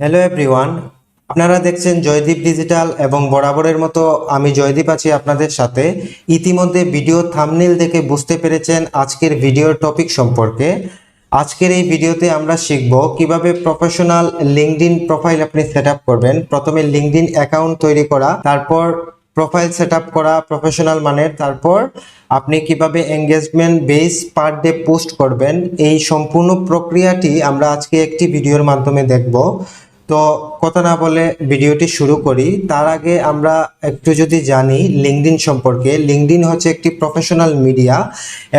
Hello everyone আপনারা দেখছেন Joydeep digital এবং বরাবরের মতো আমি জয়দীপ আছি আপনাদের সাথে। ইতিমধ্যে ভিডিও থামনেল দেখে বুঝতে পেরেছেন আজকের ভিডিওর টপিক সম্পর্কে। আজকের এই ভিডিওতে আমরা শিখব কীভাবে প্রফেশনাল লিঙ্কডইন প্রোফাইল আপনি সেট করবেন। প্রথমে লিঙ্কডইন অ্যাকাউন্ট তৈরি করা, তারপর প্রোফাইল সেট করা, প্রফেশনাল মানের, তারপর আপনি কীভাবে engagement base per day post করবেন। এই সম্পূর্ণ প্রক্রিয়াটি আমরা আজকে একটি ভিডিওর মাধ্যমে দেখব। তো কথা না বলে ভিডিওটি শুরু করি। তার আগে আমরা একটু যদি জানি লিঙ্কডিন সম্পর্কে। লিঙ্কডিন হচ্ছে একটি প্রফেশনাল মিডিয়া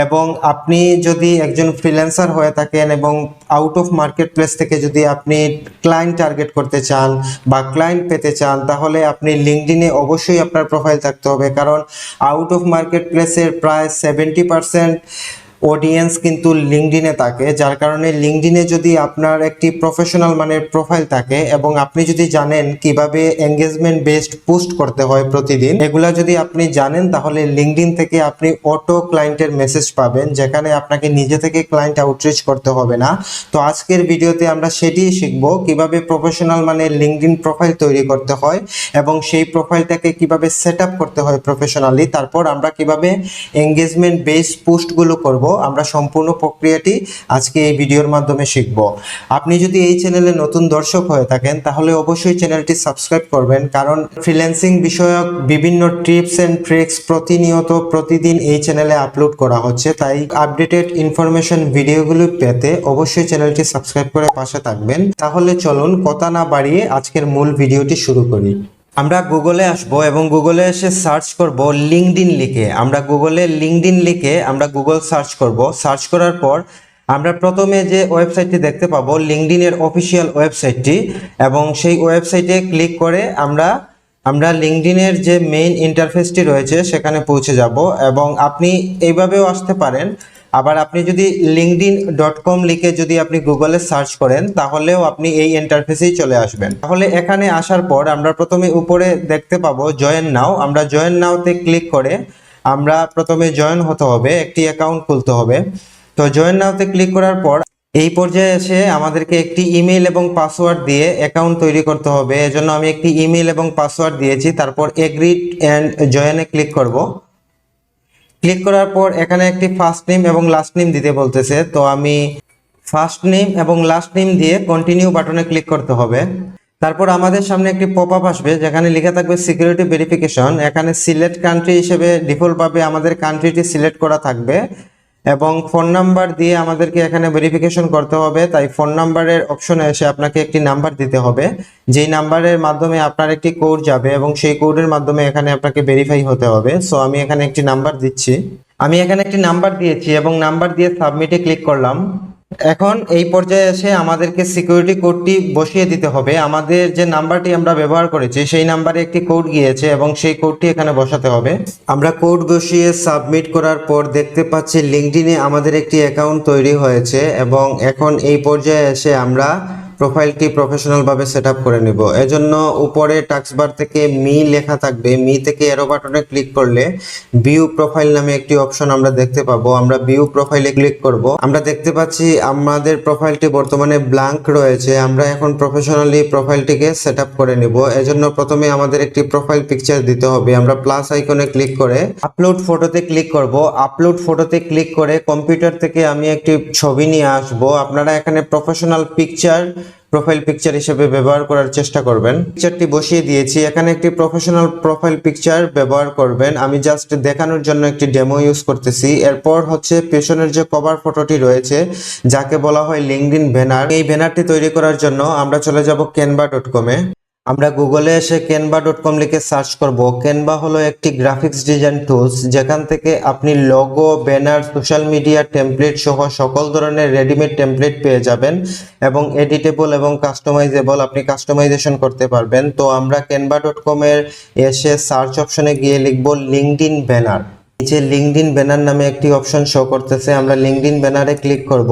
এবং আপনি যদি একজন ফ্রিল্যান্সার হয়ে থাকেন এবং আউট অফ মার্কেট প্লেস থেকে যদি আপনি ক্লায়েন্ট টার্গেট করতে চান বা ক্লায়েন্ট পেতে চান, তাহলে আপনি লিঙ্কডিনে অবশ্যই আপনার প্রোফাইল থাকতে হবে। কারণ আউট অফ মার্কেট প্লেসের প্রায় সেভেন্টি পার্সেন্ট অডিয়েন্স কিন্তু লিঙ্কডিনে থাকে, যার কারণে লিঙ্কডিনে যদি আপনার একটি প্রফেশনাল মানের প্রোফাইল থাকে এবং আপনি যদি জানেন কীভাবে এঙ্গেজমেন্ট বেসড পোস্ট করতে হয় প্রতিদিন, এগুলা যদি আপনি জানেন তাহলে লিঙ্কডিন থেকে আপনি অটো ক্লায়েন্টের মেসেজ পাবেন, যেখানে আপনাকে নিজে থেকে ক্লায়েন্ট আউটরিচ করতে হবে না। তো আজকের ভিডিওতে আমরা সেটিই শিখব কীভাবে প্রফেশনাল মানে লিঙ্কডিন প্রোফাইল তৈরি করতে হয় এবং সেই প্রোফাইলটাকে কীভাবে সেট করতে হয় প্রফেশনালি তারপর আমরা কীভাবে এঙ্গেজমেন্ট বেসড পোস্টগুলো করব আমরা সম্পূর্ণ প্রক্রিয়াটি আজকে এই ভিডিওর মাধ্যমে শিখব। আপনি যদি এই চ্যানেলে নতুন দর্শক হয়ে থাকেন, তাহলে অবশ্যই চ্যানেলটি সাবস্ক্রাইব করবেন, কারণ ফ্রিল্যান্সিং বিষয়ক বিভিন্ন টিপস অ্যান্ড ট্রিক্স প্রতিনিয়ত প্রতিদিন এই চ্যানেলে আপলোড করা হচ্ছে। তাই আপডেটেড ইনফরমেশন ভিডিওগুলো পেতে অবশ্যই চ্যানেলটি সাবস্ক্রাইব করে পাশে থাকবেন। তাহলে চলুন কথা না বাড়িয়ে আজকের মূল ভিডিওটি শুরু করি। আমরা গুগলে আসব এবং গুগলে এসে সার্চ করব লিঙ্কডিন লিখে। আমরা গুগলে লিঙ্কডিন লিখে আমরা গুগল সার্চ করব। সার্চ করার পর আমরা প্রথমে যে ওয়েবসাইটটি দেখতে পাবো লিঙ্কডিনের অফিসিয়াল ওয়েবসাইটটি এবং সেই ওয়েবসাইটে ক্লিক করে আমরা আমরা লিঙ্কডিনের যে মেইন ইন্টারফেসটি রয়েছে সেখানে পৌঁছে যাব এবং আপনি এইভাবেও আসতে পারেন। আবার আপনি যদি লিঙ্কডিন ডট কম লিখে যদি আপনি গুগলে সার্চ করেন, তাহলেও আপনি এই ইন্টারফেসেই চলে আসবেন। তাহলে এখানে আসার পর আমরা প্রথমে উপরে দেখতে পাবো জয়েন নাও আমরা জয়েন নাওতে ক্লিক করে আমরা প্রথমে জয়েন হতে হবে, একটি অ্যাকাউন্ট খুলতে হবে। তো জয়েন নাওতে ক্লিক করার পর এই পর্যায়ে এসে আমাদেরকে একটি ইমেল এবং পাসওয়ার্ড দিয়ে অ্যাকাউন্ট তৈরি করতে হবে। এজন্য আমি একটি ইমেল এবং পাসওয়ার্ড দিয়েছি, তারপর এগ্রিড অ্যান্ড জয়েনে ক্লিক করব। ক্লিক করার পর এখানে একটি ফার্স্ট নেম এবং লাস্ট নেম দিতে বলতেছে। তো আমি ফার্স্ট নেম এবং লাস্ট নেম দিয়ে কন্টিনিউ বাটনে ক্লিক করতে হবে। তারপর আমাদের সামনে একটি পপ আপ আসবে, যেখানে লেখা থাকবে সিকিউরিটি ভেরিফিকেশন এখানে সিলেক্ট কান্ট্রি হিসেবে ডিফল্টভাবে আমাদের কান্ট্রিটি সিলেক্ট করা থাকবে। এবং ফোন নাম্বার দিয়ে আমাদেরকে এখানে ভেরিফিকেশন করতে হবে। তাই ফোন নাম্বারের অপশনে এসে আপনাকে একটি নাম্বার দিতে হবে। যেই নাম্বারের মাধ্যমে আপনার একটি কোড যাবে এবং সেই কোডের মাধ্যমে এখানে আপনাকে ভেরিফাই হতে হবে। সো আমি এখানে একটি নাম্বার দিচ্ছি। আমি এখানে একটি নাম্বার দিয়েছি এবং নাম্বার দিয়ে সাবমিটে ক্লিক করলাম। এখন এই পর্যায়ে এসে আমাদেরকে সিকিউরিটি কোডটি বসিয়ে দিতে হবে। আমাদের যে নাম্বারটি আমরা ব্যবহার করেছি, সেই নাম্বারে একটি কোড গিয়েছে এবং সেই কোডটি এখানে বসাতে হবে। আমরা কোড বসিয়ে সাবমিট করার পর দেখতে পাচ্ছি লিঙ্কডিনে আমাদের একটি অ্যাকাউন্ট তৈরি হয়েছে এবং এখন এই পর্যায়ে এসে আমরা প্রোফাইলটি প্রফেশনাল ভাবে সেট আপ করে নিব। এজন্য উপরে টাক্স বার থেকে মি লেখা থাকবে। মি থেকে এরো বাটনে ক্লিক করলে ভিউ প্রোফাইল নামে একটি অপশন আমরা দেখতে পাবো। আমরা ভিউ প্রোফাইলে ক্লিক করব। আমরা দেখতে পাচ্ছি আমাদের প্রোফাইলটি বর্তমানে ব্ল্যাঙ্ক রয়েছে। আমরা এখন প্রফেশনালি প্রোফাইলটিকে সেট আপ করে নিব। এজন্য প্রথমে আমাদের একটি প্রোফাইল পিকচার দিতে হবে। আমরা প্লাস আইকনে ক্লিক করে আপলোড ফটোতে ক্লিক করব। আপলোড ফটোতে ক্লিক করে কম্পিউটার থেকে আমি একটি ছবি নিয়ে আসব। আপনারা এখানে প্রফেশনাল পিকচার প্রোফাইল পিকচার হিসেবে ব্যবহার করার চেষ্টা করবেন। পিকচারটি বসিয়ে দিয়েছি। এখানে একটি প্রফেশনাল প্রোফাইল পিকচার ব্যবহার করবেন। আমি জাস্ট দেখানোর জন্য একটি ডেমো ইউজ করতেছি। এরপর হচ্ছে পেছনের যে কভার ফটোটি রয়েছে, যাকে বলা হয় লিঙ্কডিন ব্যানার এই ব্যানারটি তৈরি করার জন্য আমরা চলে যাব ক্যানভা ডট কমে আমরা গুগলে এসে ক্যানভা ডট কম লিখে সার্চ করব। ক্যানভা হলো একটি গ্রাফিক্স ডিজাইন টুলস যেখান থেকে আপনি logo banner social media template সহ সকল ধরনের রেডিমেড টেমপ্লেট পেয়ে যাবেন এবং এডিটেবল এবং কাস্টমাইজেবল আপনি কাস্টমাইজেশন করতে পারবেন। তো আমরা ক্যানভা ডট কমের এসে সার্চ অপশনে গিয়ে লিখব লিঙ্কডিন ব্যানার নিচে লিঙ্কডিন ব্যানার নামে একটি অপশন শো করতেছে, আমরা লিঙ্কডিন ব্যানারে ক্লিক করব।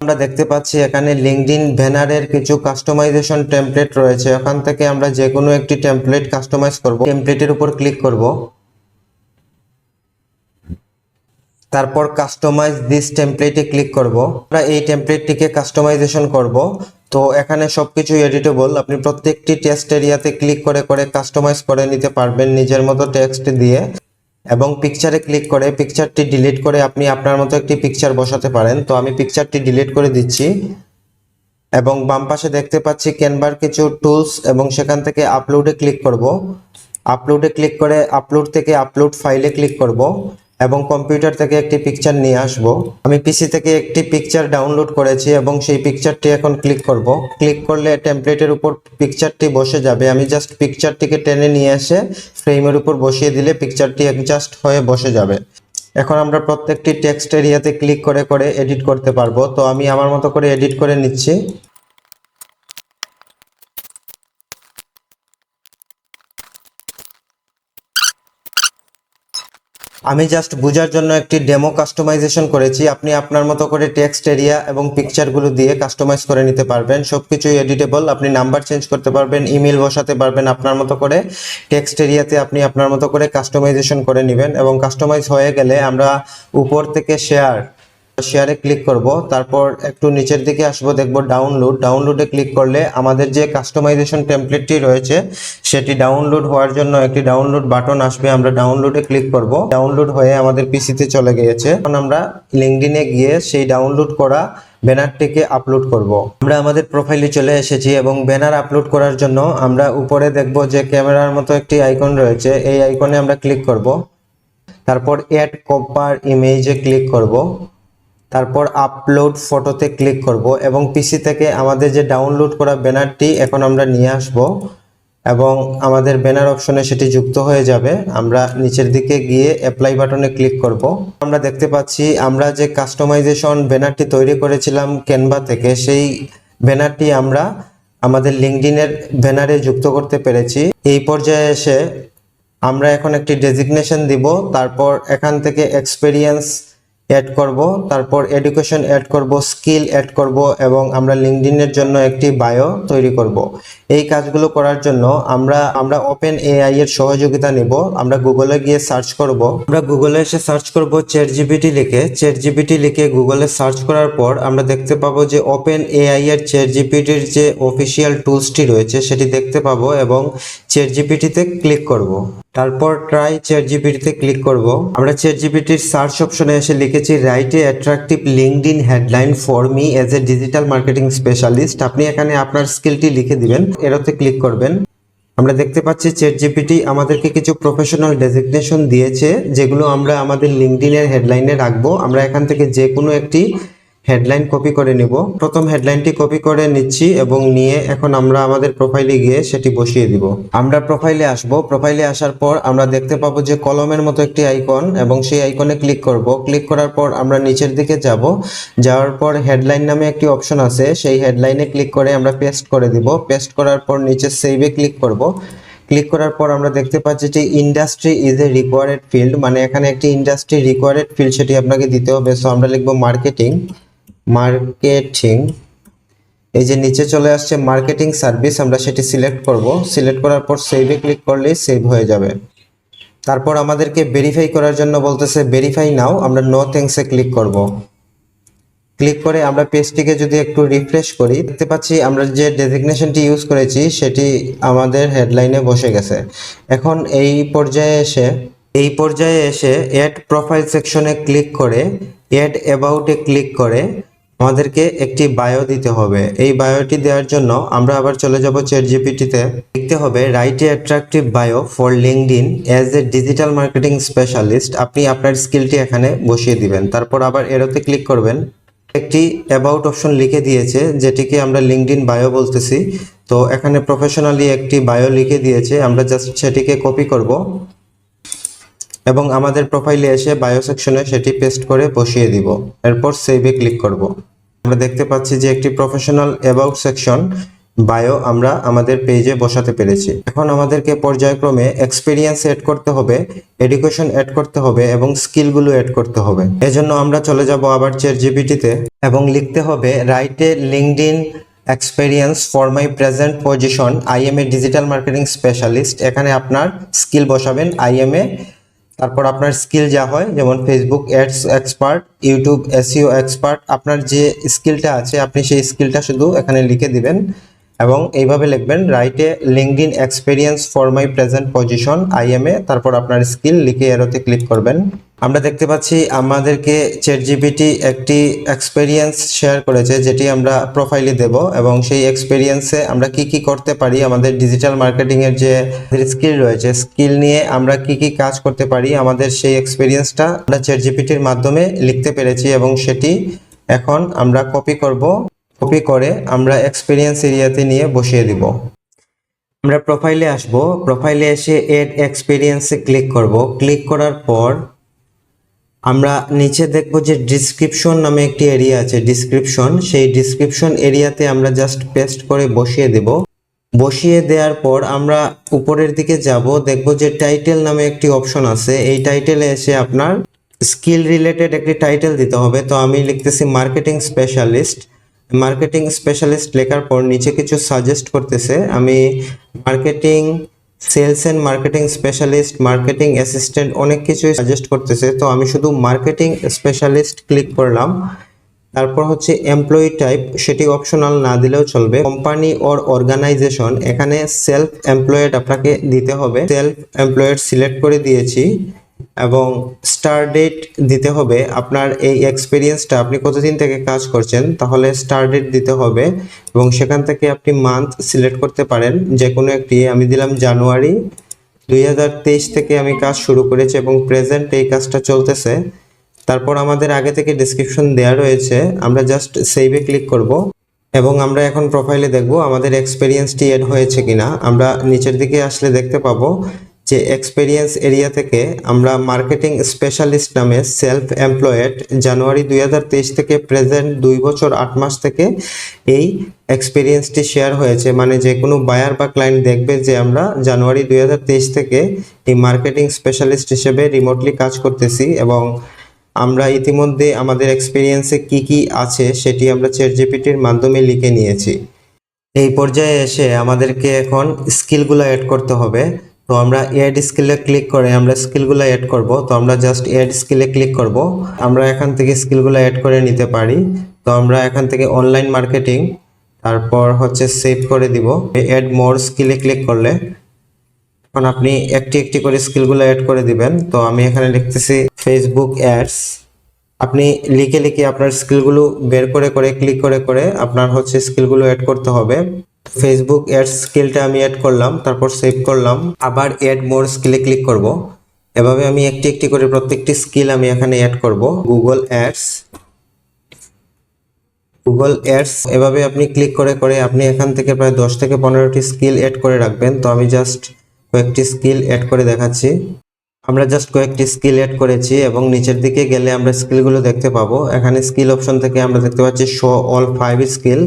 আমরা দেখতে পাচ্ছি এখানে লিঙ্কডিন ব্যানারের কিছু কাস্টমাইজেশন টেমপ্লেট রয়েছে। ওখান থেকে আমরা যে কোনো একটি টেমপ্লেট কাস্টমাইজ করব। টেমপ্লেটের উপর ক্লিক করব। তারপর কাস্টমাইজ দিস টেমপ্লেটে ক্লিক করব। আমরা এই টেমপ্লেটটিকে কাস্টমাইজেশন করব। তো এখানে সবকিছু এডিটেবল আপনি প্রত্যেকটি টেক্সট এরিয়াতে ক্লিক করে করে কাস্টমাইজ করে নিতে পারবেন নিজের মতো টেক্সট দিয়ে। এবং পিকচারে ক্লিক করে পিকচারটি ডিলিট করে আপনি আপনার মতো একটি পিকচার বসাতে পারেন। তো আমি পিকচারটি ডিলিট করে দিচ্ছি এবং বাম পাশে দেখতে পাচ্ছি ক্যানভার কিছু টুলস এবং সেখান থেকে আপলোডে ক্লিক করব। আপলোডে ক্লিক করে আপলোড থেকে আপলোড ফাইলে ক্লিক করব। এবং কম্পিউটার থেকে একটি পিকচার নিয়ে আসব। আমি পিসি থেকে একটি পিকচার ডাউনলোড করেছি এবং সেই পিকচারটি এখন ক্লিক করব। ক্লিক করলে টেমপ্লেটের উপর পিকচারটি বসে যাবে। আমি জাস্ট পিকচারটিকে টেনে নিয়ে এসে ফ্রেমের উপর বসিয়ে দিলে পিকচারটি অ্যাডজাস্ট হয়ে বসে যাবে। এখন আমরা প্রত্যেকটি টেক্সট এরিয়াতে ক্লিক করে করে এডিট করতে পারব। তো আমি আমার মতো করে এডিট করে নিচ্ছি। আমি জাস্ট বোঝার জন্য একটি ডেমো কাস্টমাইজেশন করেছি। আপনি আপনার মতো করে টেক্সট এরিয়া এবং পিকচারগুলো দিয়ে কাস্টমাইজ করে নিতে পারবেন। সব কিছুই এডিটেবল আপনি নাম্বার চেঞ্জ করতে পারবেন ইমেল বসাতে পারবেন আপনার মতো করে। টেক্সট এরিয়াতে আপনি আপনার মতো করে কাস্টমাইজেশন করে নেবেন এবং কাস্টমাইজ হয়ে গেলে আমরা উপর থেকে শেয়ার শেয়ারে ক্লিক করব। তারপর একটু নিচের দিকে আসব, দেখব ডাউনলোড ডাউনলোডে ক্লিক করলে আমাদের যে কাস্টমাইজেশন টেমপ্লেটটি রয়েছে, সেটি ডাউনলোড হওয়ার জন্য একটি ডাউনলোড বাটন আসবে। আমরা ডাউনলোডে ক্লিক করব। ডাউনলোড হয়ে আমাদের পিসিতে চলে গিয়েছে। এখন আমরা লিঙ্কডিনে গিয়ে সেই ডাউনলোড করা ব্যানারটিকে আপলোড করব। আমরা আমাদের প্রোফাইলে চলে এসেছি এবং ব্যানার আপলোড করার জন্য আমরা উপরে দেখব যে ক্যামেরার মতো একটি আইকন রয়েছে। এই আইকনে আমরা ক্লিক করব। তারপর অ্যাড কপার ইমেজে ক্লিক করব। তারপর আপলোড ফটোতে ক্লিক করব এবং পিসি থেকে আমাদের যে ডাউনলোড করা ব্যানারটি এখন আমরা নিয়ে আসব এবং আমাদের ব্যানার অপশনে সেটি যুক্ত হয়ে যাবে। আমরা নিচের দিকে গিয়ে অ্যাপ্লাই বাটনে ক্লিক করব। আমরা দেখতে পাচ্ছি আমরা যে কাস্টমাইজেশন ব্যানারটি তৈরি করেছিলাম ক্যানভা থেকে, সেই ব্যানারটি আমরা আমাদের লিঙ্কডিনের ব্যানারে যুক্ত করতে পেরেছি। এই পর্যায়ে এসে আমরা এখন একটি ডেজিগনেশন দিব, তারপর এখান থেকে এক্সপেরিয়েন্স অ্যাড করব, তারপর এডুকেশন অ্যাড করব স্কিল অ্যাড করব এবং আমরা লিঙ্কডিনের জন্য একটি বায়ো তৈরি করব। এই কাজগুলো করার জন্য আমরা আমরা ওপেন এআই এর সহযোগিতা নেব। আমরা গুগলে গিয়ে সার্চ করব। আমরা গুগলে এসে সার্চ করব চ্যাট জিপিটি লিখে। চ্যাট জিপিটি লিখে গুগলে সার্চ করার পর আমরা দেখতে পাবো যে ওপেন এআই এর চ্যাট জিপিটির যে অফিসিয়াল টুলসটি রয়েছে, সেটি দেখতে পাবো এবং চ্যাট জিপিটিতে ক্লিক করব। তারপর ট্রাই চ্যাট জিপিটিতে ক্লিক করব। আমরা চ্যাট জিপিটির সার্চ অপশনে এসে লিখেছি write a attractive LinkedIn headline for me as a digital marketing specialist আপনি এখানে আপনার স্কিলটি লিখে দিবেন এরতে ক্লিক করবেন। আমরা দেখতে পাচ্ছি চ্যাট জিপিটি আমাদেরকে কিছু প্রফেশনাল ডেজিগনেশন দিয়েছে, যেগুলো আমরা আমাদের লিঙ্কডিনের হেডলাইনে রাখব। আমরা এখান থেকে যে কোনো একটি হেডলাইন কপি করে নেব। প্রথম হেডলাইনটি কপি করে নিচ্ছি এবং নিয়ে এখন আমরা আমাদের প্রোফাইলে গিয়ে সেটি বসিয়ে দিব। আমরা প্রোফাইলে আসব। প্রোফাইলে আসার পর আমরা দেখতে পাবো যে কলমের মতো একটি আইকন এবং সেই আইকনে ক্লিক করব। ক্লিক করার পর আমরা নিচের দিকে যাব। যাওয়ার পর হেডলাইন নামে একটি অপশন আছে। সেই হেডলাইনে ক্লিক করে আমরা পেস্ট করে দিব। পেস্ট করার পর নিচে সেভে ক্লিক করব। ক্লিক করার পর আমরা দেখতে পাচ্ছি যে industry is a required field মানে এখানে একটি ইন্ডাস্ট্রি রিকোয়ার্ড ফিল্ড সেটি আপনাকে দিতে হবে। সো আমরা লিখব মার্কেটিং মার্কেটিং, এই যে নিচে চলে আসছে মার্কেটিং সার্ভিস, আমরা সেটি সিলেক্ট করব। সিলেক্ট করার পর সেভে ক্লিক করলেই সেভ হয়ে যাবে। তারপর আমাদেরকে ভেরিফাই করার জন্য বলতেছে ভেরিফাই নাও আমরা নো থ্যাঙ্কসে ক্লিক করব। ক্লিক করে আমরা পেজটিকে যদি একটু রিফ্রেশ করি, দেখতে পাচ্ছি আমরা যে ডেজিগনেশনটি ইউজ করেছি, সেটি আমাদের হেডলাইনে বসে গেছে। এখন এই পর্যায়ে এসে, এই পর্যায়ে এসে অ্যাড প্রোফাইল সেকশনে ক্লিক করে অ্যাড অ্যাবাউটে ক্লিক করে আমাদেরকে একটি বায়ো দিতে হবে। এই বায়োটি দেওয়ার জন্য আমরা আবার চলে যাব চ্যাট জিপিটিতে লিখতে হবে write a attractive bio for linked as a digital marketing specialist আপনি আপনার স্কিলটি এখানে বসিয়ে দিবেন। তারপর আবার এরোতে ক্লিক করবেন। একটি অ্যাবাউট অপশন লিখে দিয়েছে, যেটিকে আমরা লিঙ্কড বায়ো বলতেছি। তো এখানে প্রফেশনালি একটি বায়ো লিখে দিয়েছে। আমরা জাস্ট সেটিকে কপি করব। এবং আমাদের প্রোফাইলে এসে বায়ো সেকশনে সেটি পেস্ট করে বসিয়ে দিব। এরপর সেভে ক্লিক করব। আমরা দেখতে পাচ্ছি যে একটি প্রফেশনাল অ্যাবাউট সেকশন বায়ো আমরা আমাদের পেজে বসাতে পেরেছি। এখন আমাদেরকে পর্যায়ক্রমে এক্সপিরিয়েন্স অ্যাড করতে হবে এডুকেশন অ্যাড করতে হবে এবং স্কিলগুলো অ্যাড করতে হবে। এজন্য আমরা চলে যাব আবার চ্যাট জিপিটিতে এবং লিখতে হবে write a LinkedIn experience for my present position I am a digital marketing specialist এখানে আপনার স্কিল বসাবেন আই এম এ তারপর আপনার স্কিল যা হয়, যেমন Facebook ads expert YouTube SEO expert আপনার যে স্কিলটা আছে, আপনি সেই স্কিলটা শুধু এখানে লিখে দিবেন এবং এইভাবে লিখবেন রাইটে LinkedIn experience for my present position I am a তারপর আপনার স্কিল লিখে এরোতে ক্লিক করবেন। আমরা দেখতে পাচ্ছি আমাদেরকে চ্যাট জিপিটি একটি এক্সপেরিয়েন্স শেয়ার করেছে, যেটি আমরা প্রোফাইলে দেব এবং সেই এক্সপেরিয়েন্সে আমরা কি কি করতে পারি, আমাদের ডিজিটাল মার্কেটিং এর যে স্কিল রয়েছে স্কিল নিয়ে আমরা কি কি কাজ করতে পারি, আমাদের সেই এক্সপেরিয়েন্সটা আমরা চ্যাট জিপিটির মাধ্যমে লিখতে পেরেছি এবং সেটি এখন আমরা কপি করব কপি করে আমরা এক্সপেরিয়েন্স এরিয়াতে নিয়ে বসিয়ে দিব। আমরা প্রোফাইলে আসব প্রোফাইলে এসে এড এক্সপেরিয়েন্সে ক্লিক করব ক্লিক করার পর আমরা নিচে দেখব যে ডিসক্রিপশন নামে একটি এরিয়া আছে। ডিসক্রিপশন সেই ডিসক্রিপশন এরিয়াতে আমরা জাস্ট পেস্ট করে বসিয়ে দেব। বসিয়ে দেওয়ার পর আমরা উপরের দিকে যাব, দেখব যে টাইটেল নামে একটি অপশন আছে। এই টাইটেলে এসে আপনার স্কিল রিলেটেড একটি টাইটেল দিতে হবে। তো আমি লিখতেছি মার্কেটিং স্পেশালিস্ট মার্কেটিং স্পেশালিস্ট লেখার পর নিচে কিছু সাজেস্ট করতেছে। আমি marketing sales and marketing specialist, marketing assistant অনেক কিছুই সাজেস্ট করতেছে। তো আমি শুধু মার্কেটিং স্পেশালিস্ট ক্লিক করলাম। তারপর হচ্ছে এমপ্লয়ি টাইপ সেটি অপশনাল না দিলেও চলবে। কোম্পানি অর অর্গানাইজেশন এখানে সেলফ এমপ্লয়েড আপনাকে দিতে হবে। সেলফ এমপ্লয়েড সিলেক্ট করে দিয়েছি। এবং স্টার ডেট দিতে হবে। আপনার এই এক্সপিরিয়েন্সটা আপনি কতদিন থেকে কাজ করছেন, তাহলে স্টার ডেট দিতে হবে এবং সেখান থেকে আপনি মান্থ সিলেক্ট করতে পারেন। যে কোনো একটি, আমি দিলাম জানুয়ারি দুই হাজার তেইশ থেকে আমি কাজ শুরু করেছি এবং প্রেজেন্ট এই কাজটা চলতেছে। তারপর আমাদের আগে থেকে ডিসক্রিপশন দেওয়া রয়েছে, আমরা জাস্ট সেভে ক্লিক করব এবং আমরা এখন প্রোফাইলে দেখব আমাদের এক্সপিরিয়েন্সটি এড হয়েছে কিনা। আমরা নিচের দিকে আসলে দেখতে পাবো যে এক্সপিরিয়েন্স এরিয়া থেকে আমরা মার্কেটিং স্পেশালিস্ট নামে সেলফ এমপ্লয়েড জানুয়ারি দুই হাজার তেইশ থেকে প্রেজেন্ট দুই বছর আট মাস থেকে এই এক্সপিরিয়েন্সটি শেয়ার হয়েছে। মানে যে কোনো বায়ার বা ক্লায়েন্ট দেখবে যে আমরা জানুয়ারি দুই হাজার তেইশ থেকে এই মার্কেটিং স্পেশালিস্ট হিসেবে রিমোটলি কাজ করতেছি এবং আমরা ইতিমধ্যে আমাদের এক্সপিরিয়েন্সে কি কি আছে সেটি আমরা চ্যাট জিপিটির মাধ্যমে লিখে নিয়েছি। এই পর্যায়ে এসে আমাদেরকে এখন স্কিলগুলো অ্যাড করতে হবে। তো আমরা এড স্কিলে ক্লিক করে আমরা স্কিলগুলো অ্যাড করব। তো আমরা জাস্ট এড স্কিলে ক্লিক করব। আমরা এখান থেকে স্কিলগুলো অ্যাড করে নিতে পারি। তো আমরা এখান থেকে অনলাইন মার্কেটিং তারপর হচ্ছে সেভ করে দিব। অ্যাড মোর স্কিলে ক্লিক করলে এখন আপনি একটি একটি করে স্কিলগুলো অ্যাড করে দিবেন। তো আমি এখানে লিখতেছি ফেসবুক অ্যাডস আপনি লিখে লিখে আপনার স্কিলগুলো বের করে করে ক্লিক করে করে আপনার হচ্ছে স্কিলগুলো অ্যাড করতে হবে। ফেসবুক অ্যাডস স্কিলটা আমি অ্যাড করলাম, তারপর সেভ করলাম। আবার অ্যাড মোর স্কিলে ক্লিক করব। এভাবে আমি একটি একটি করে প্রত্যেকটি স্কিল আমি এখানে অ্যাড করব। গুগল অ্যাডস গুগল অ্যাডস এভাবে আপনি ক্লিক করে করে আপনি এখান থেকে প্রায় দশ থেকে পনেরোটি স্কিল অ্যাড করে রাখবেন। তো আমি জাস্ট কয়েকটি স্কিল অ্যাড করে দেখাচ্ছি। আমরা জাস্ট কয়েকটি স্কিল এড করেছি এবং নিচের দিকে গেলে আমরা স্কিলগুলো দেখতে পাবো। এখানে স্কিল অপশন থেকে আমরা দেখতে পাচ্ছি শো অল ফাইভ স্কিল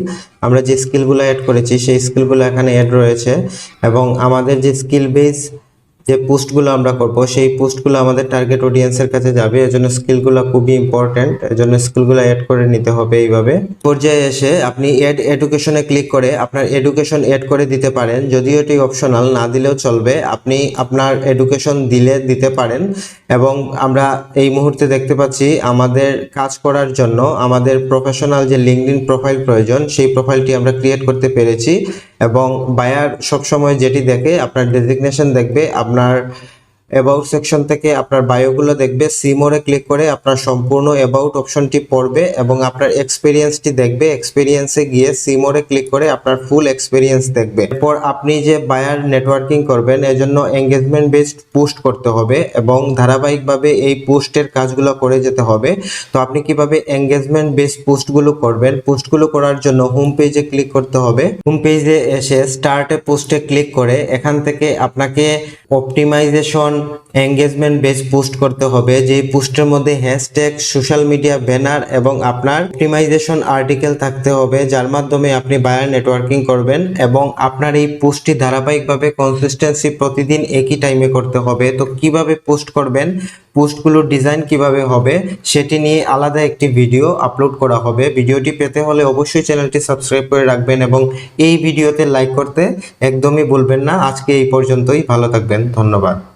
আমরা যে স্কিলগুলো অ্যাড করেছি, সেই স্কিলগুলো এখানে অ্যাড রয়েছে। এবং আমাদের যে স্কিল বেস যে পোস্টগুলো আমরা করব, সেই পোস্টগুলো আমাদের টার্গেট অডিয়েন্সের কাছে যাবে। এজন্য স্কিলগুলো খুবই ইম্পর্ট্যান্ট এজন্য স্কিলগুলো অ্যাড করে নিতে হবে এইভাবে। পর্যায়ে এসে আপনি এড এডুকেশনে ক্লিক করে আপনার এডুকেশন অ্যাড করে দিতে পারেন। যদিও এটি অপশনাল না দিলেও চলবে। আপনি আপনার এডুকেশন দিলে দিতে পারেন। এবং আমরা এই মুহূর্তে দেখতে পাচ্ছি আমাদের কাজ করার জন্য আমাদের প্রফেশনাল যে লিঙ্কডিন প্রোফাইল প্রয়োজন, সেই প্রোফাইলটি আমরা ক্রিয়েট করতে পেরেছি। এবং বায়ার সবসময় যেটি দেখে আপনার ডেজিগনেশন দেখবে আপনার অ্যাবাউট সেকশন থেকে আপনার বায়োগুলো দেখবে সিমোরে ক্লিক করে আপনার সম্পূর্ণ অ্যাবাউট অপশনটি পড়বে এবং আপনার এক্সপিরিয়েন্সটি দেখবে। এক্সপিরিয়েন্সে গিয়ে সিমোরে ক্লিক করে আপনার ফুল এক্সপিরিয়েন্স দেখবে। এরপর আপনি যে বায়ার নেটওয়ার্কিং করবেন, এজন্য এঙ্গেজমেন্ট বেসড পোস্ট করতে হবে এবং ধারাবাহিকভাবে এই পোস্টের কাজগুলো করে যেতে হবে। তো আপনি কীভাবে এঙ্গেজমেন্ট বেসড পোস্টগুলো করবেন? পোস্টগুলো করার জন্য হোম পেজে ক্লিক করতে হবে। হোম পেজে এসে স্টার্টে পোস্টে ক্লিক করে এখান থেকে আপনাকে অপটিমাইজেশন এঙ্গেজমেন্ট বেস পোস্ট করতে হবে। যে পোস্টের মধ্যে হ্যাশট্যাগ সোশ্যাল মিডিয়া ব্যানার এবং আপনার অপটিমাইজেশন আর্টিকেল থাকতে হবে, যার মাধ্যমে আপনি বায়ার নেটওয়ার্কিং করবেন এবং আপনার এই পোস্টটি ধারাবাহিকভাবে কনসিস্টেন্সি প্রতিদিন একই টাইমে করতে হবে। তো কীভাবে পোস্ট করবেন, পোস্টগুলোর ডিজাইন কীভাবে হবে, সেটি নিয়ে আলাদা একটি ভিডিও আপলোড করা হবে। ভিডিওটি পেতে হলে অবশ্যই চ্যানেলটি সাবস্ক্রাইব করে রাখবেন এবং এই ভিডিওতে লাইক করতে একদমই ভুলবেন না। আজকে এই পর্যন্তই, ভালো থাকবেন, ধন্যবাদ।